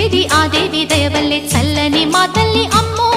వచ్చేది ఆ దేవి దయవల్లే చల్లని మా తల్లి అమ్మో.